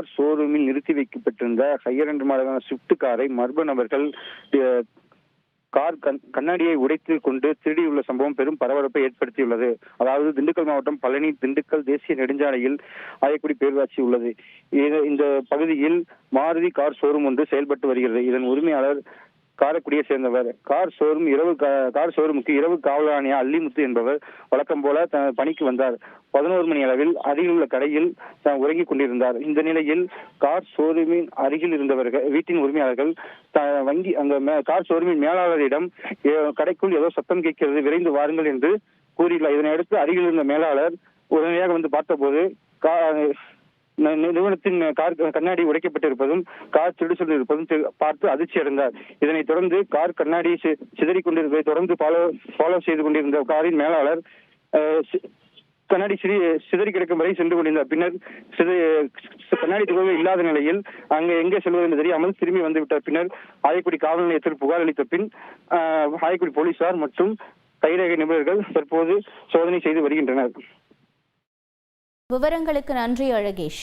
Car ஷோரூமில் நிறுத்தி வைக்கப்பட்டிருந்த ஹையர் என்ற மாடலான ஸ்விஃப்ட் காரை மர்ம நபர்கள் கார் கண் கண்ணாடியை உடைத்து கொண்டு திருடியுள்ள சம்பவம் பெரும் பரபரப்பை ஏற்படுத்தியுள்ளது. அதாவது திண்டுக்கல் மாவட்டம் பழனி திண்டுக்கல் தேசிய நெடுஞ்சாலையில் ஆயக்குடி பேரூராட்சி உள்ளது. இந்த பகுதியில் மாருதி கார் ஷோரூம் ஒன்று செயல்பட்டு வருகிறது. இதன் உரிமையாளர் காரைக்குடியை சேர்ந்தவர். கார் ஷோரூம் இரவு கார் ஷோரூமுக்கு இரவு காவலாணியா அல்லிமுத்து என்பவர் வழக்கம் போல த- பணிக்கு வந்தார். பதினோரு மணி அளவில் அருகில் உள்ள கடையில் தான் உறங்கிக் கொண்டிருந்தார். இந்த நிலையில் கார் ஷோரூமின் அருகில் இருந்தவர்கள் வீட்டின் உரிமையாளர்கள் த- வங்கி அந்த மே- கார் ஷோரூமின் மேலாளரிடம் "ஏ- கடைக்குள் ஏதோ சத்தம் கேட்கிறது விரைந்து வாருங்கள் என்று கூறியுள்ளார். இதனையடுத்து அருகில் இருந்த மேலாளர் உடனடியாக வந்து பார்த்தபோது கா- நிறுவனத்தின் கார் கண்ணாடி உடைக்கப்பட்டிருப்பதும் கார் திருடு இருப்பதும் பார்த்து அதிர்ச்சி அடைந்தார். இதனைத் தொடர்ந்து கார் கண்ணாடி சிதறிக் கொண்டிருப்பதை தொடர்ந்து ஃபாலோ ஃபாலோ செய்து கொண்டிருந்த காரின் மேலாளர் கண்ணாடி சிறி சிதறி கிடக்கும் வரை சென்று கொண்டிருந்தார். பின்னர் கண்ணாடி துகள்கள் இல்லாத நிலையில் அங்கே எங்கே செல்வது என்று தெரியாமல் திரும்பி வந்துவிட்டார் பின்னர் ஆயக்குடி காவல் நிலையத்தில் புகார் அளித்த பின் ஆயக்குடி போலீசார் மற்றும் கைரேகை நிபுணர்கள் தற்போது சோதனை செய்து வருகின்றனர். விவரங்களுக்கு நன்றி அழகேஷ்.